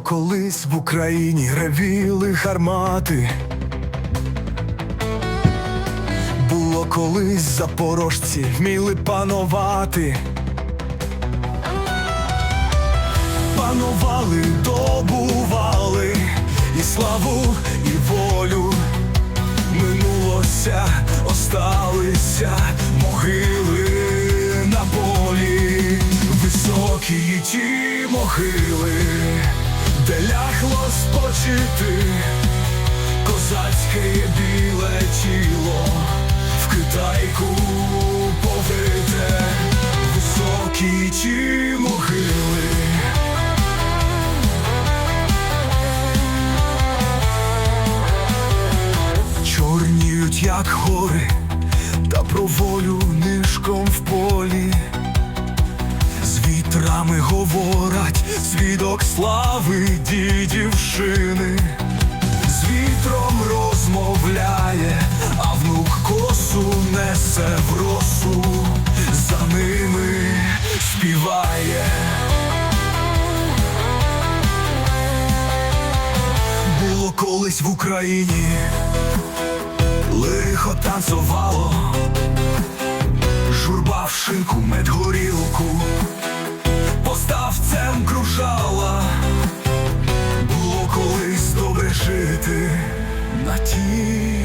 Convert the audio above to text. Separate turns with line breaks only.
колись в Україні ревіли гармати. Було колись запорожці вміли панувати. Панували, добували і славу, і волю. Минулося, осталися могили на полі, високі ті могили, спочити, козацьке біле тіло, в китайку повите, високі ті могили. Чорніють, як гори, та про волю нишком в полі. З вітрами говорять свідок слави дідівщини. З вітром розмовляє, а внук косу несе в росу, за ними співає. Було колись в Україні лихо танцювало, журба в шинку, мед горілку, 听